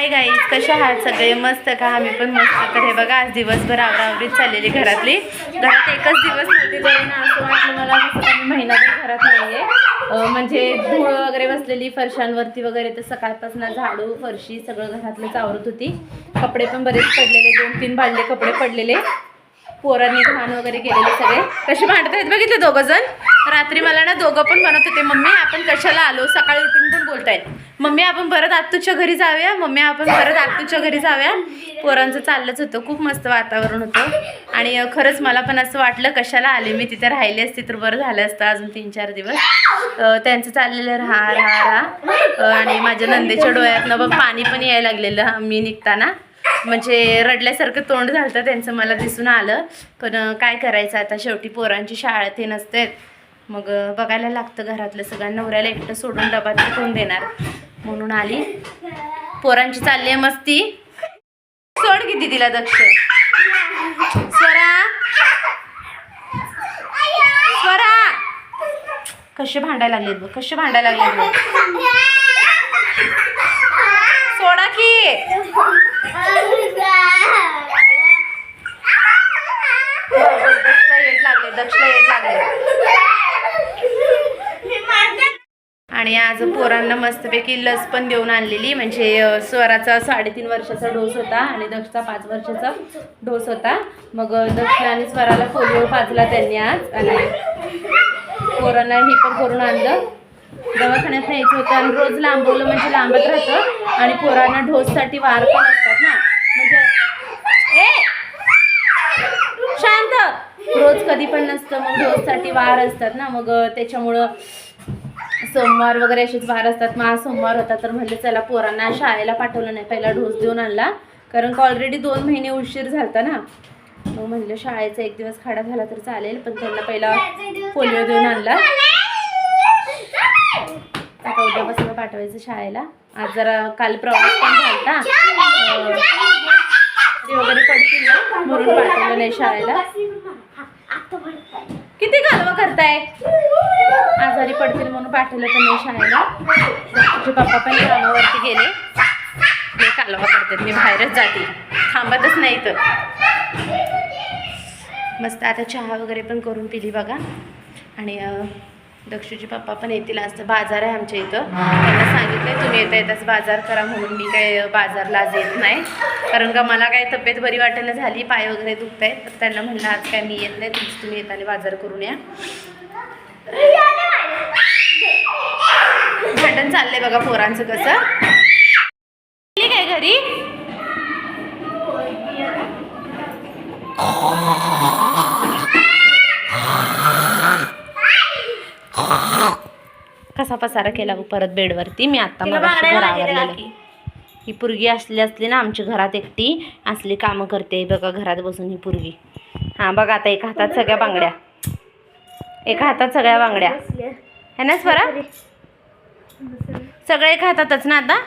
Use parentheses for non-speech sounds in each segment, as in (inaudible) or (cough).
Hi guys कशा आहात सगळे? मस्त का? आम्ही पण मस्त. तर हे बघा आज दिवसभर आवरावरीत चाललेली घरातली. घरात एकच दिवस नव्हती तरी ना असं वाटलं मला मी महिनाभर घरात नाही आहे म्हणजे धूळ वगैरे बसलेली फरशांवरती वगैरे तर सकाळपासून झाडू फरशी सगळं घरातलं आवरत होती. कपडे पण बरेच पडलेले दोन तीन भांडले कपडे पडलेले. पोरांनी घाण वगैरे केलेले सगळे. कसे भांडत आहेत बघितले दोघं जण? रात्री मला ना दोघं पण म्हणत होते मम्मी आपण कशाला आलो? सकाळी उठून पण बोलतायत. मम्मी आपण परत आत्तूच्या घरी जाऊया? मम्मी आपण परत आत्तूच्या घरी जाऊया? पोरांचं चाललंच होतं खूप मस्त वातावरण होतं. आणि खरंच मला पण असं वाटलं कशाला आले? मी तिथे राहिले असते तर बरं झालं असतं अजून तीन चार दिवस त्यांचं चाललेलं राहा राहा राहा. आणि माझ्या नंदेच्या डोळ्यातनं पण पाणी पण यायला लागलेलं मी निघताना. म्हणजे रडल्यासारखं तोंड झालं त्यांचं मला दिसून आलं. पण काय करायचं आता? शेवटी पोरांची शाळा ते नसते मग बघायला लागतं घरातलं सगळं नवऱ्याला एकटं सोडून डबा कोण देणार? म्हणून आली. पोरांची चालली आहे मस्ती. सोड किती तिला दक्ष. स्वरा. स्वरा. कसे भांडायला लागलेत बघ कसे भांडायला लागलेत सोडा की. आणि आज पोरांना मस्तपैकी लस पण देऊन आणलेली. म्हणजे स्वराचा साडेतीन वर्षाचा डोस होता आणि दक्षचा पाच वर्षाचा डोस होता. मग दक्ष आणि स्वराला पोलिओ पाजला त्यांनी आज. आणि पोरांना ही पण करून आणलं. दवाखान्यात न्यायचं होतं आणि रोज लांबवलं म्हणजे लांबत राहतं. आणि पोरांना डोससाठी वार पण असतात ना. म्हणजे शांत! रोज कधी पण नसतं मग डोससाठी वार असतात ना. मग त्याच्यामुळं सोमवार वगैरे असेच वार असतात. मग आज सोमवार होता तर म्हणलं चला पोरांना शाळेला पाठवलं नाही. पहिला डोस देऊन आणला. कारण का ऑलरेडी दोन महिने उशीर झाला ना. मग म्हणलं शाळेचा एक दिवस खाडा झाला तर चालेल पण त्यांना पहिला पोलिओ देऊन आणला. आता उद्यापासून पाठवायचं शाळेला. आज जरा काल प्रवास पण झाला वगैरे पडतील ना म्हणून पाठवलं नाही शाळेला. किती कालवा करताय? पाठवलं तर नाही शाळेला. तुझे पप्पा पण कामावरती गेले. हे कालवा करतात मी बाहेरच जाते. थांबतच नाही तर मस्त आता चहा वगैरे पण करून पिली बघा. आणि दक्षूजी दक्षूचे पप्पा पण येतील आज बाजार आहे आमच्या इथं. त्यांना सांगितलं तुम्ही येता येताच बाजार करा म्हणून मी काय बाजारला आज येत नाही. कारण का मला काय तब्येत बरी वाटायला झाली पाय वगैरे दुखत आहेत तर त्यांना म्हणलं आज काय मी येत नाही तुमचं तुम्ही येताना बाजार करून या. भांडण चाललंय बघा पोरांचं कसं. ठीक आहे घरी? कसा पसारा केला परत बेडवरती. मी आता आवरलेलं. ही पुरगी असली असली ना आमच्या घरात एकटी असली कामं करते बघा घरात बसून ही पुरगी. हां बघा आता एका हातात सगळ्या बांगड्या. एका हातात सगळ्या बांगड्या. है ना स्वरा? सगळे एका हातातच ना आता?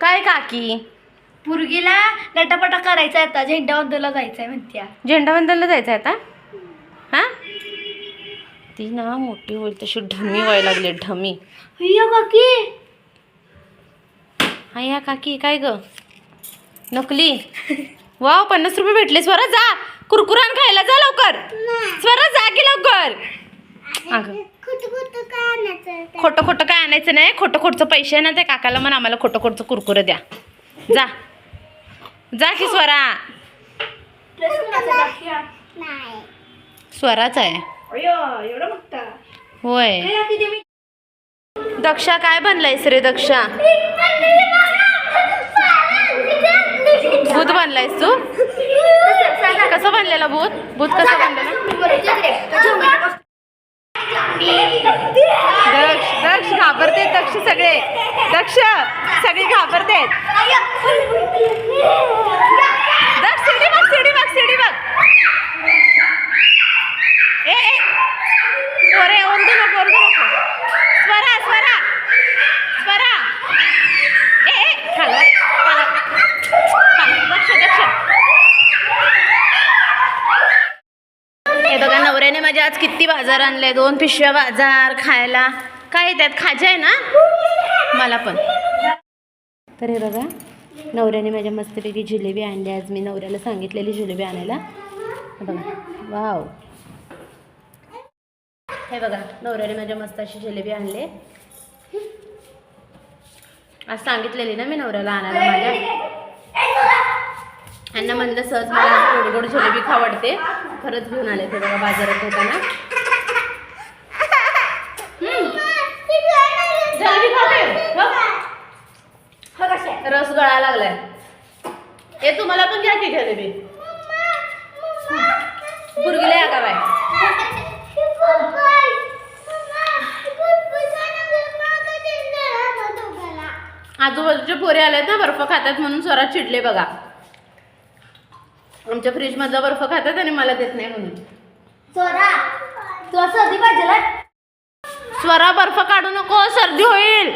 काय काकी? पुरगीला लटापटा करायचा आता झेंडावंदला जायचंय म्हणत्या. झेंडावंदनला जायचं आहे आता? हां? ती ना मोठी होईल तशी ढमी व्हायला लागली ढमी. अय्या काकी. हा या काकी काय ग? नकली? (laughs) वाव पन्नास रुपये भेटले. स्वरा जा. कुरकुरान खायला जा लवकर. स्वरा जा की लवकर. अगं. खोटं खोटं काय आणायचं नाही. खोटं खोटचं पैसे आहे ना त्या काकाला म्हण आम्हाला खोटं खोटचं कुरकुरं द्या. जा. जा की स्वरा. स्वराच आहे. होय. दक्षा काय बनलायस रे दक्षा? भूत बनलायस तू? कसं बनलेला भूत? भूत कसं बनलेला दक्ष दक्ष घाबरते दक्ष सगळे. दक्ष सगळे घाबरते दक्ष सिडी बघ सिडी बघ सिडी बघ ए ए ओरे ओरडू नको ओरडू नको स्वरा स्वरा स्वरा ए ए खाला खाला खाला दक्ष दक्ष हे बघा नवऱ्याने माझ्या आज किती बाजार आणले? दोन पिशव्या बाजार खायला. काय त्यात? खाजे आहे ना? मला पण. तर हे बघा नवऱ्याने माझ्या मस्तपैकी जिलेबी आणली. आज मी नवऱ्याला सांगितलेली जिलेबी आणायला. बघा. वाव. हे बघा नवऱ्याने माझ्या मस्त अशी जिलेबी आणली. आज सांगितलेली ना मी नवऱ्याला आणायला माझ्या. ह्यांना म्हणलं सहज मला गोड गोड जिलेबी खावडते खरंच घेऊन आले ते बघा बाजारात होताना. रस गळायला लागलाय. हे तुम्हाला पण घ्या की जिलेबी. पुरगीला या का बाय? आजूबाजूचे पोरे आले ना बर्फ खातात म्हणून स्वरात चिडले बघा. आमच्या फ्रीज मधला बर्फ खातात आणि मला देत नाही म्हणून. आधी पाहिजे स्वरा बर्फ काढू नको सर्दी होईल.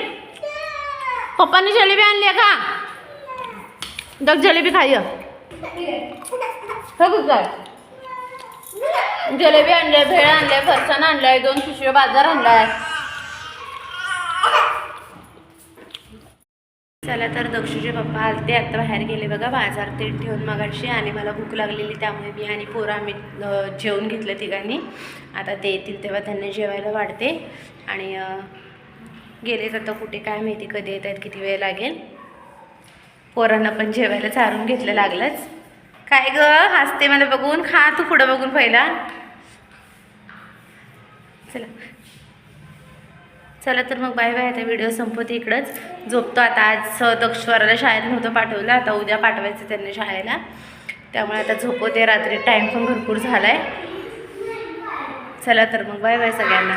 पप्पाने जलेबी आणली आहे का? दग जलेबी खाय काय. जलेबी आणले भेळ आणले फरसाण आणलाय दोन पिशव्या बाजार आणलाय चला तर दक्षूचे पप्पा आलते. आता बाहेर गेले बघा. बाजार ते ठेवून मगाशी आणि मला भूक लागलेली त्यामुळे मी आणि पोरं आम्ही जेवून घेतलं तिघांनी. आता ते येतील तेव्हा त्यांना जेवायला वाढते. आणि गेले गेलेत आता कुठे काय माहिती कधी येत आहेत किती वेळ लागेल. पोरांना पण जेवायला चारून घेतलं लागलंच. काय ग? हसते मला बघून. खा तू पुढं बघून पहिला. चला. चला तर मग बाय बाय आता व्हिडिओ संपवते इकडंच. झोपतो आता आज दक्षवाराला शाळेत नव्हतं पाठवलं आता उद्या पाठवायचं त्यांनी शाळेला. त्यामुळे आता झोपवते रात्री टाईम पण भरपूर झाला आहे चला तर मग बाय बाय सगळ्यांना.